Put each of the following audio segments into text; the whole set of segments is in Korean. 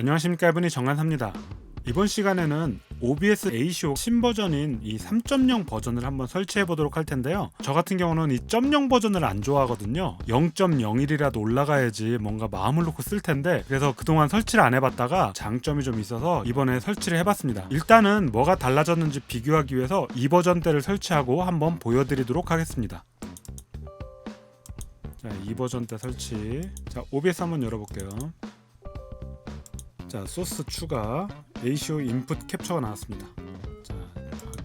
안녕하십니까 이분이 정한사입니다. 이번 시간에는 OBS ACO 신버전인 이 3.0 버전을 한번 설치해 보도록 할 텐데요. 저 같은 경우는 이0 버전을 안 좋아하거든요. 0.01이라도 올라가야지 뭔가 마음을 놓고 쓸 텐데 그래서 그동안 설치를 안 해봤다가 장점이 좀 있어서 이번에 설치를 해봤습니다. 일단은 뭐가 달라졌는지 비교하기 위해서 이 버전대를 설치하고 한번 보여드리도록 하겠습니다. 자, 이 버전 때 설치. 자, OBS 한번 열어볼게요. 자, 소스 추가. ACO 인풋 캡처가 나왔습니다. 자,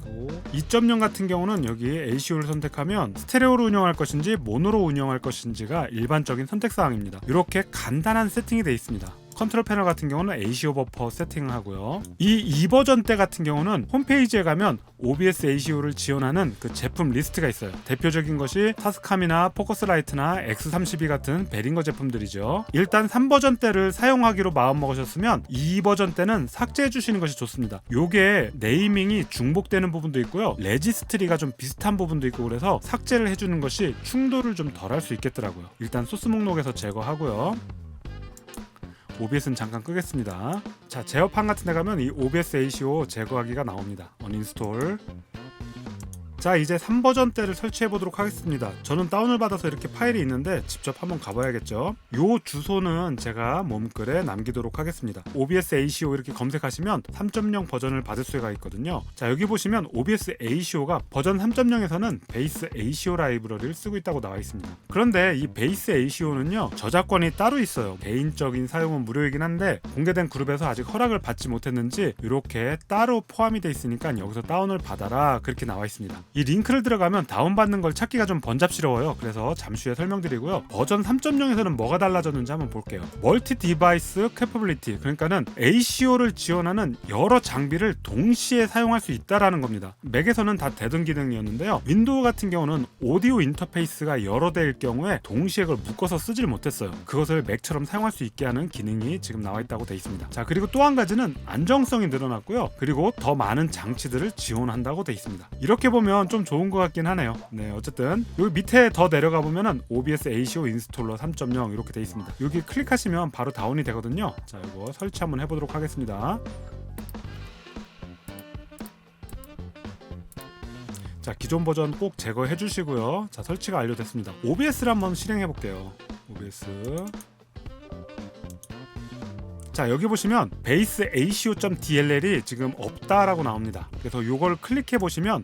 하고 2.0 같은 경우는 여기 ACO를 선택하면 스테레오로 운영할 것인지 모노로 운영할 것인지가 일반적인 선택 사항입니다. 이렇게 간단한 세팅이 되어 있습니다. 컨트롤 패널 같은 경우는 ACO 버퍼 세팅을 하고요. 이 2버전 때 같은 경우는 홈페이지에 가면 OBS ACO를 지원하는 그 제품 리스트가 있어요. 대표적인 것이 타스캄이나 포커스라이트나 X32 같은 베링거 제품들이죠. 일단 3버전 때를 사용하기로 마음먹으셨으면 2버전 때는 삭제해 주시는 것이 좋습니다. 요게 네이밍이 중복되는 부분도 있고요. 레지스트리가 좀 비슷한 부분도 있고 그래서 삭제를 해주는 것이 충돌을 좀 덜 할 수 있겠더라고요. 일단 소스 목록에서 제거하고요. OBS는 잠깐 끄겠습니다. 자, 제어판 같은 데 가면 이 OBS ACO 제거하기가 나옵니다. 언인스톨. 자, 이제 3버전 때를 설치해 보도록 하겠습니다. 저는 다운을 받아서 이렇게 파일이 있는데 직접 한번 가봐야겠죠. 요 주소는 제가 몸글에 남기도록 하겠습니다. OBS ACO 이렇게 검색하시면 3.0 버전을 받을 수가 있거든요. 자, 여기 보시면 OBS ACO가 버전 3.0에서는 베이스 ACO 라이브러리를 쓰고 있다고 나와 있습니다. 그런데 이 베이스 ACO는요, 저작권이 따로 있어요. 개인적인 사용은 무료이긴 한데 공개된 그룹에서 아직 허락을 받지 못했는지 이렇게 따로 포함이 돼 있으니까 여기서 다운을 받아라 그렇게 나와 있습니다. 이 링크를 들어가면 다운받는 걸 찾기가 좀 번잡스러워요. 그래서 잠시 후에 설명드리고요. 버전 3.0에서는 뭐가 달라졌는지 한번 볼게요. 멀티 디바이스 캐퍼빌리티 그러니까는 ACO를 지원하는 여러 장비를 동시에 사용할 수 있다라는 겁니다. 맥에서는 다 되던 기능이었는데요. 윈도우 같은 경우는 오디오 인터페이스가 여러 대일 경우에 동시에 그걸 묶어서 쓰질 못했어요. 그것을 맥처럼 사용할 수 있게 하는 기능이 지금 나와 있다고 돼 있습니다. 자 그리고 또 한 가지는 안정성이 늘어났고요. 그리고 더 많은 장치들을 지원한다고 돼 있습니다. 이렇게 보면 좀 좋은 것 같긴 하네요. 네, 어쨌든 여기 밑에 더 내려가 보면은 OBS ACO 인스톨러 3.0 이렇게 돼 있습니다. 여기 클릭하시면 바로 다운이 되거든요. 자, 이거 설치 한번 해보도록 하겠습니다. 자, 기존 버전 꼭 제거해 주시고요. 자, 설치가 완료됐습니다. OBS를 한번 실행해 볼게요. OBS 자 여기 보시면 베이스 ACO.dll이 지금 없다라고 나옵니다. 그래서 이걸 클릭해 보시면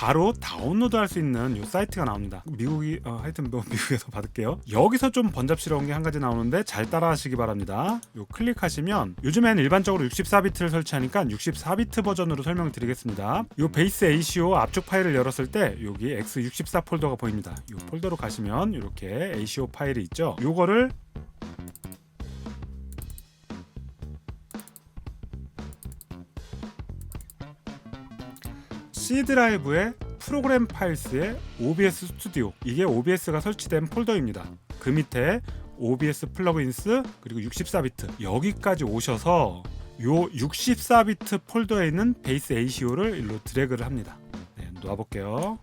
바로 다운로드 할 수 있는 이 사이트가 나옵니다. 미국이 어, 하여튼 뭐 미국에서 받을게요. 여기서 좀 번잡스러운 게 한 가지 나오는데 잘 따라하시기 바랍니다. 요 클릭하시면 요즘엔 일반적으로 64비트를 설치하니까 64비트 버전으로 설명을 드리겠습니다. 요 베이스 ACO 압축 파일을 열었을 때 여기 X64 폴더가 보입니다. 요 폴더로 가시면 이렇게 ACO 파일이 있죠. 요거를 C 드라이브에 프로그램 파일스에 OBS 스튜디오 이게 OBS가 설치된 폴더입니다. 그 밑에 OBS 플러그인스 그리고 64비트 여기까지 오셔서 요 64비트 폴더에 있는 베이스 ACO를 일로 드래그를 합니다. 네, 놓아볼게요.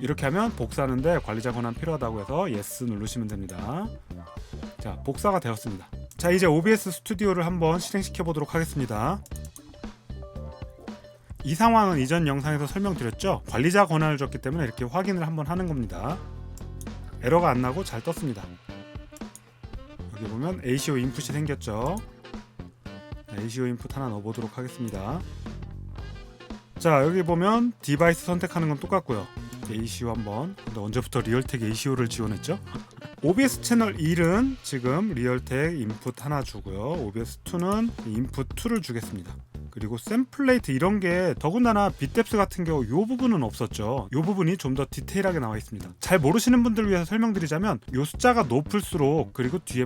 이렇게 하면 복사하는데 관리자 권한 필요하다고 해서 예스 누르시면 됩니다. 자, 복사가 되었습니다. 자, 이제 OBS 스튜디오를 한번 실행시켜 보도록 하겠습니다. 이 상황은 이전 영상에서 설명드렸죠. 관리자 권한을 줬기 때문에 이렇게 확인을 한번 하는 겁니다. 에러가 안 나고 잘 떴습니다. 여기 보면 ACO 인풋이 생겼죠. ACO 인풋 하나 넣어보도록 하겠습니다. 자 여기 보면 디바이스 선택하는 건 똑같고요. ACO 한번. 근데 언제부터 리얼텍 ACO를 지원했죠? OBS 채널 1은 지금 리얼텍 인풋 하나 주고요. OBS 2는 인풋 2를 주겠습니다. 그리고 샘플레이트 이런 게 더군다나 빗뎁스 같은 경우 요 부분은 없었죠. 요 부분이 좀 더 디테일하게 나와 있습니다. 잘 모르시는 분들을 위해서 설명드리자면 요 숫자가 높을수록 그리고 뒤에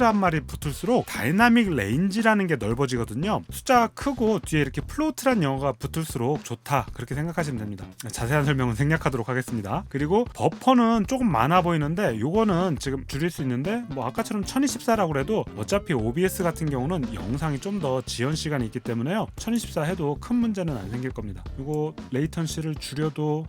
한 마리 붙을수록 다이나믹 레인지라는 게 넓어지거든요. 숫자가 크고 뒤에 이렇게 플로트란 영어가 붙을수록 좋다 그렇게 생각하시면 됩니다. 자세한 설명은 생략하도록 하겠습니다. 그리고 버퍼는 조금 많아 보이는데 요거는 지금 줄일 수 있는데 뭐 아까처럼 1024라고 해도 어차피 OBS 같은 경우는 영상이 좀 더 지연 시간이 있기 때문에요. 1024 해도 큰 문제는 안 생길 겁니다. 이거 레이턴시를 줄여도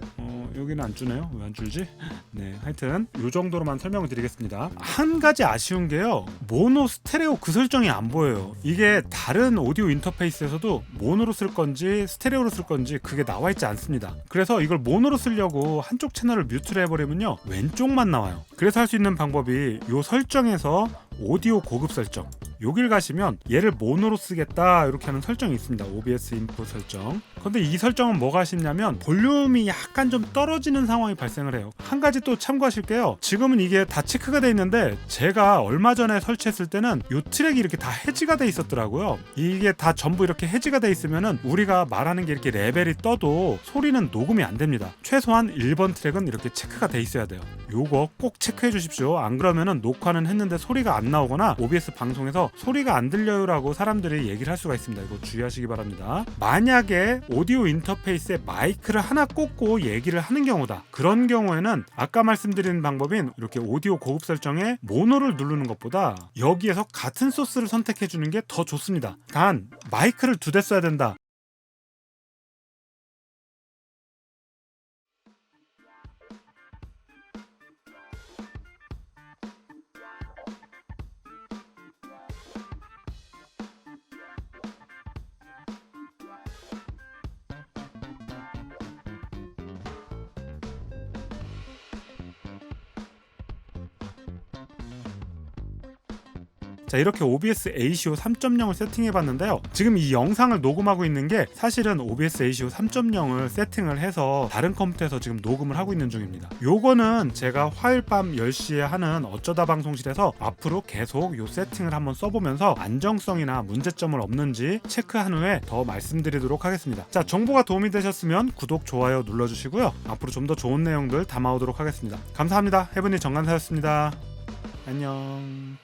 어, 어, 여기는 안 주네요. 왜 안 줄지? 네, 하여튼 요 정도로만 설명을 드리겠습니다. 한 가지 아쉬운 게요. 모노 스테레오 그 설정이 안 보여요. 이게 다른 오디오 인터페이스에서도 모노로 쓸 건지 스테레오로 쓸 건지 그게 나와 있지 않습니다. 그래서 이걸 모노로 쓰려고 한쪽 채널을 뮤트를 해버리면요 왼쪽만 나와요. 그래서 할 수 있는 방법이 요 설정에서 오디오 고급 설정 여길 가시면 얘를 모노로 쓰겠다 이렇게 하는 설정이 있습니다. OBS 인풋 설정. 근데 이 설정은 뭐가 쉽냐면 볼륨이 약간 좀 떨어지는 상황이 발생을 해요. 한 가지 또 참고하실 게요. 지금은 이게 다 체크가 돼 있는데 제가 얼마 전에 설치했을 때는 이 트랙이 이렇게 다 해지가 돼 있었더라고요. 이게 다 전부 이렇게 해지가 돼 있으면은 우리가 말하는 게 이렇게 레벨이 떠도 소리는 녹음이 안 됩니다. 최소한 1번 트랙은 이렇게 체크가 돼 있어야 돼요. 요거 꼭 체크해 주십시오. 안 그러면은 녹화는 했는데 소리가 안 나오거나 OBS 방송에 서 소리가 안 들려요라고 사람들이 얘기를 할 수가 있습니다. 이거 주의하시기 바랍니다. 만약에 오디오 인터페이스에 마이크를 하나 꽂고 얘기를 하는 경우다. 그런 경우에는 아까 말씀드린 방법인 이렇게 오디오 고급 설정에 모노를 누르는 것보다 여기에서 같은 소스를 선택해 주는 게 더 좋습니다. 단 마이크를 두 대 써야 된다. 자 이렇게 OBS ACO 3.0을 세팅해 봤는데요. 지금 이 영상을 녹음하고 있는 게 사실은 OBS ACO 3.0을 세팅을 해서 다른 컴퓨터에서 지금 녹음을 하고 있는 중입니다. 요거는 제가 화요일 밤 10시에 하는 어쩌다 방송실에서 앞으로 계속 요 세팅을 한번 써보면서 안정성이나 문제점을 없는지 체크한 후에 더 말씀드리도록 하겠습니다. 자 정보가 도움이 되셨으면 구독 좋아요 눌러주시고요. 앞으로 좀 더 좋은 내용들 담아오도록 하겠습니다. 감사합니다. 해븐이 정관사였습니다. 안녕